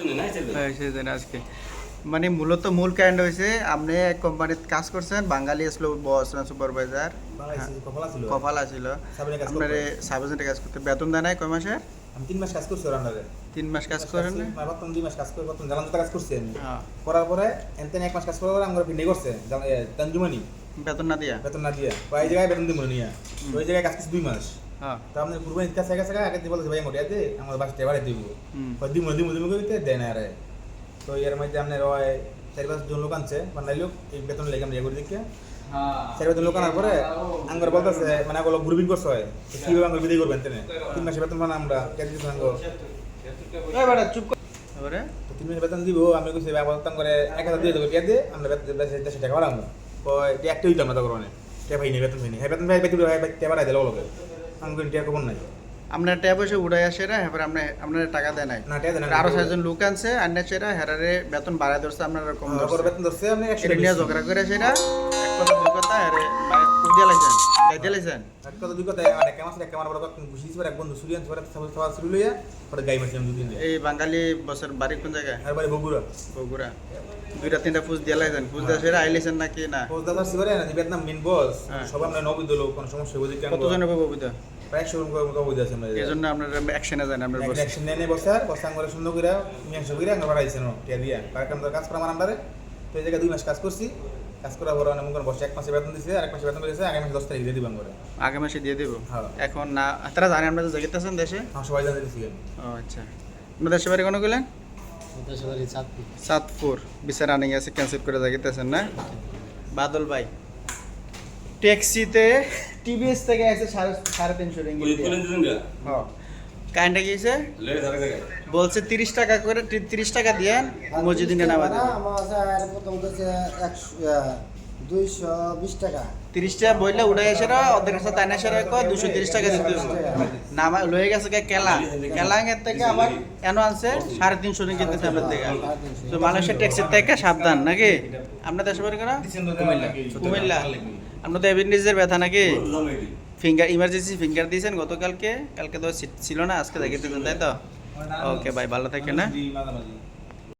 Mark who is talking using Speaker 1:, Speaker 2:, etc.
Speaker 1: হ্যাঁ, আজকে মানে মূলত মূল কারেন্ট হয়েছে আপনি এক কোম্পানিতে কাজ করছেন বাঙালি আসলো বস না সুপারভাইজার
Speaker 2: কপাল ছিল
Speaker 1: কপাল
Speaker 2: কাজ
Speaker 1: আপনার। সার্ভিসেন্টে কাজ করতে বেতন দেয় নাই কয় মাসে
Speaker 2: আমি তিন মাস কাজ করছি ওর আন্ডারে
Speaker 1: তিন মাস কাজ করেন
Speaker 2: প্রথম দুই মাস কাজ করে প্রথম জালান কাজ করছি আমি।
Speaker 1: হ্যাঁ।
Speaker 2: করার পরে এনতেন এক মাস কাজ করার পরে আমার ভিন্ডি করছে তানজুমানি।
Speaker 1: বেতন না দিয়া?
Speaker 2: বেতন না দিয়ে। ওই জায়গায় বেতন দিব নিয়ে। ওই জায়গায় কাজ করছি দুই মাস।
Speaker 1: হ্যাঁ
Speaker 2: তো আপনার পূর্ব কাজ থেকে কাছে আগে বলছে ভাই মোটিয়া দে আমার বাস টেবারে দিব। দিব দিব দিব কইতে দেয় না রে। তো এর মধ্যে আপনার ওই চারি পাঁচ জন লোক আনছে বানাই লোক এই বেতন লেগে আমরা ইয়ে করে দেখি চারি পাঁচ জন লোক আনার পরে আঙ্গর বলতেছে মানে ওগুলো গ্রুপিং করছে হয়। কীভাবে আঙ্গর বিদায় করবেন তেনে? তিন মাসের বেতন মানে আমরা কেটে দিচ্ছি আঙ্গর?
Speaker 1: চুপ কর।
Speaker 2: তিন মাসের বেতন দিব আমি কইছি ব্যবহার করে এক হাজার দিয়ে দেবো টিয়া দিয়ে আমরা দেড়শো টাকা বাড়াবো ওই একটা দিতাম না তখন কে ভাই নেই বেতন ভাই নেই হ্যাঁ বেতন ভাই বেতন ভাই কে বাড়াই দিল লোকে আমি কই খবর নাই।
Speaker 1: আপনার ট্যাব এসে উড়াই আসে না হ্যাঁ আপনার আপনার টাকা দেয় নাই।
Speaker 2: না
Speaker 1: আরও ছয়জন লোক আনছে আন্না চেরা হেরারে বেতন বাড়ায় ধরছে আপনার কম ধরছে।
Speaker 2: বেতন ধরছে আপনি একশো
Speaker 1: ঝগড়া করে সেটা এক কথা দুই কথা লাইছেন গাই দিয়ে লাইছেন
Speaker 2: এক কথা দুই কথা কেমন আছে কেমন বড় কথা ঘুষি ছিল এক বন্ধু সুরিয়ান ছোট সব সব শুরু লইয়া পরে গাই মারছিলাম দুদিন
Speaker 1: এই বাঙালি বছর বাড়ি কোন জায়গায়
Speaker 2: আর বাড়ি বগুড়া
Speaker 1: বগুড়া দুইটা তিনটা দিয়ে লাইছেন আইলেছেন না
Speaker 2: সিবারে না ভিয়েতনাম মেন বস। সব আমরা নবী দল কোনো সমস্যা বুঝি কেন
Speaker 1: ববিতা
Speaker 2: প্রায় একশো জন মতো বুঝে আছে আমরা
Speaker 1: এই জন্য আপনার অ্যাকশনে যান আপনার বস
Speaker 2: অ্যাকশন নেনে বসার বসাং করে সুন্দর করে মিয়াংশ করে আমরা বাড়াইছে টিয়া দিয়া কারণ কাজ করা আমার আন্ডারে তো এই জায়গায় দুই মাস কাজ করছি কাজ করার পর অনেক মনে বসে এক মাসে বেতন দিছে আর এক মাসে বেতন দিয়েছে আগামী মাসে দশ তারিখ দিয়ে দিবাম করে।
Speaker 1: আগে মাসে দিয়ে দেবো?
Speaker 2: হ্যাঁ।
Speaker 1: এখন না তারা জানে আপনারা তো জগিতেছেন দেশে?
Speaker 2: আমার সবাই জানতে দিছি
Speaker 1: ও আচ্ছা। আপনার দেশে বাড়ি কোনো গেলেন সাতপুর বিচার রানিং আছে ক্যান্সেল করে জাগিতেছেন না? বাদল ভাই ট্যাক্সিতে টিভিএস থেকে আছে সাড়ে সাড়ে তিনশো রিঙ্গিত? হ্যাঁ। কারেন্টে গিয়েছে বলছে তিরিশ টাকা করে তিরিশ টাকা দিয়ে মসজিদিনে নামা
Speaker 3: দুইশো বিশ টাকা
Speaker 1: উঠে এসে ওদের কাছে তাই দুশো তিরিশ টাকা নামা গেছে থেকে এন আনছে? সাড়ে তিনশো থেকে। তো মানুষের থেকে সাবধান, নাকি? তো এভিনিজের ব্যথা নাকি? ফিঙ্গার ইমার্জেন্সি ফিঙ্গার দিয়েছেন গতকালকে। কালকে তো ছিল না আজকে দেখে দিতেন তাই তো? ওকে ভাই ভালো থাকেন না
Speaker 2: মাঝামাঝি